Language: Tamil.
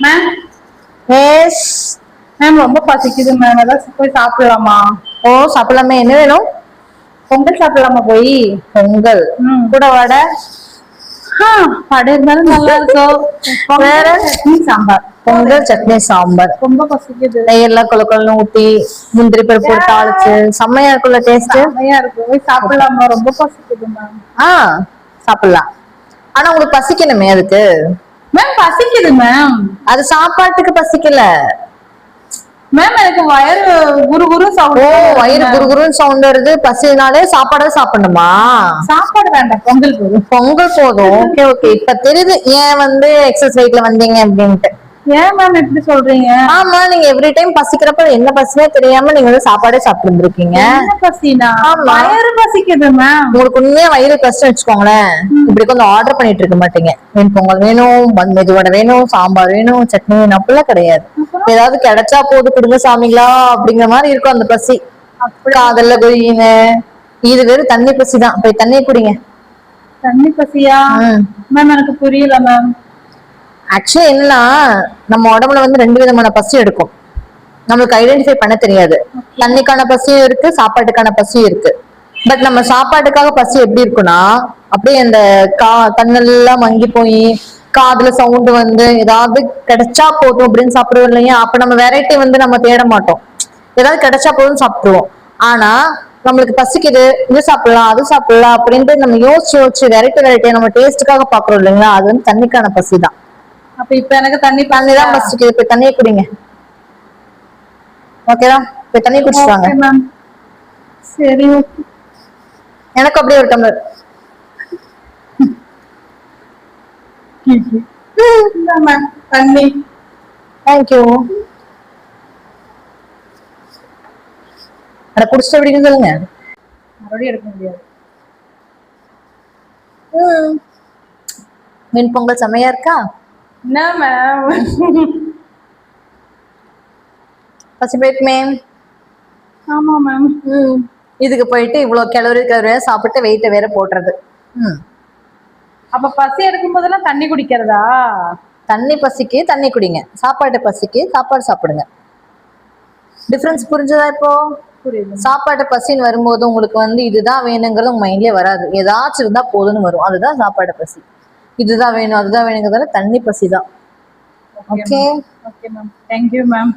மேம் எஸ் மேம் ரொம்ப பசிக்குது மேம் ஏதாவது போய் சாப்பிடலாமா? ஓ சாப்பிடலாமே. என்ன வேணும்? பொங்கல் சாப்பிடலாமா போய்? பொங்கல். ம். கூட வடை? வடை இருந்தாலும் நல்லா இருக்கும் வேற? சட்னி சாம்பார். பொங்கல் சட்னி சாம்பார். ரொம்ப பசிக்குது. நெய்யெல்லாம் கொல கொலன்னு ஊத்தி முந்திரி பருப்பு போட்டு தாளிச்சு செம்மையா இருக்குல்ல டேஸ்ட் செமையா இருக்கு போய் சாப்பிடலாமா? ரொம்ப பசிக்குது மேம் ஆ சாப்பிடலாம். ஆனா உங்களுக்கு பசிக்கணுமே அதுக்கு? மேம் பசிக்குது மேம் அது சாப்பாட்டுக்கு பசிக்கல. மேம் எனக்கு வயிறு குரு குரு ஓ சவுண்ட் வயிறு குறுகுறுன்னு சவுண்ட் வருது. பசினாலே சாப்பாடு சாப்பிடணுமா? சாப்பாடு வேண்டாம் பொங்கல் போதும். பொங்கல் போதும். Okay okay. இப்ப தெரியுது ஏன் வந்து எக்ஸஸ் வெயிட்ல வந்தீங்க அப்படின்ட்டு. ஏன் மேம் இப்படி சொல்றீங்க? ஆமா நீங்க எவ்ரி டைம் பசிக்கிறப்ப என்ன பசினே தெரியாம நீங்க வந்து சாப்பாடே சாப்பிட்டு இருந்திருக்கீங்க என்ன பசினா. வயிறு பசிக்குது மேம் உங்களுக்கு உண்மையா வயிறு கஷ்டம் வச்சுக்கோங்களேன். இப்படி கொஞ்சம் ஆர்டர் பண்ணிட்டு இருக்க மாட்டீங்க. மீன் பொங்கல் வேணும் மெதுவடை வேணும் சாம்பார் வேணும் சட்னி வேணும் அப்படிலாம் கிடையாது. ஏதாவது கிடைச்சா போது கொடுங்க சாமிங்களா அப்படிங்கிற மாதிரி இருக்கும் அந்த பசி. காதல்ல கொய்யுங்க இது வெறும் தண்ணி பசி தான் போய் தண்ணியை குடிங்க. தண்ணி பசியா. மேம் எனக்கு புரியல மேம் ஆக்சுவலி என்னன்னா நம்ம உடம்புல வந்து ரெண்டு விதமான பசி எடுக்கும். நம்மளுக்கு ஐடென்டிஃபை பண்ண தெரியாது. தண்ணிக்கான பசியும் இருக்கு சாப்பாட்டுக்கான பசியும் இருக்கு. பட் நம்ம சாப்பாட்டுக்காக பசி எப்படி இருக்குன்னா அப்படியே அந்த கா கண்ணெல்லாம் மங்கி போய் காதுல சவுண்ட் வந்து ஏதாவது கிடைச்சா போதும் அப்படின்னு சாப்பிடுவோம் இல்லையா? அப்ப நம்ம வெரைட்டி வந்து நம்ம தேட மாட்டோம். ஏதாவது கிடைச்சா போதும் சாப்பிடுவோம் ஆனா நம்மளுக்கு பசிக்குது இது சாப்பிடலாம் அது சாப்பிடலாம் அப்படின்ட்டு நம்ம யோசிச்சு யோசிச்சு வெரைட்டி வெரைட்டியா நம்ம டேஸ்ட்டுக்காக பாக்குறோம் இல்லைங்களா? அது வந்து தண்ணிக்கான பசி தான் அப்ப இப்ப எனக்கு தண்ணி தண்ணி தான் பசிக்குது போய் தண்ணியை குடிங்க. ஓகேவா போய் தண்ணி குடிச்சிட்டு வாங்க. மேம் சரி. எனக்கு அப்படியே ஒரு டம்ளர். தண்ணி. தேங்க்யூ அட குடிச்சிட்டு எப்படின்னு சொல்லுங்க. மறுபடியும் எடுக்க முடியாது. மீன் பொங்கல் செமையா இருக்கா? என்ன மேம் பசி போயிட்டுமே ஆமா மேம். இதுக்கு போயிட்டு இவ்வளவு கிளறி கிளறி சாப்பிட்டு வெயிட்ட வேற போடுறது ம். அப்ப பசி எடுக்கும் போதெல்லாம் தண்ணி குடிக்கிறதா? தண்ணி பசிக்கு தண்ணி குடிங்க. சாப்பாட்டு பசிக்கு சாப்பாடு சாப்பிடுங்க. டிஃபரன்ஸ் புரிஞ்சுதா இப்போ? புரியுது. சாப்பாட்டு பசின்னு வரும்போது உங்களுக்கு வந்து இதுதான் வேணுங்கிறது உங்க மைண்ட்லயே வராது. ஏதாச்சும் இருந்தா போதும்னு வரும். அதுதான் சாப்பாடு பசி. இதுதான் வேணும் அதுதான் வேணுங்கிறதால தண்ணி பசி தான் okay okay ma'am thank you ma'am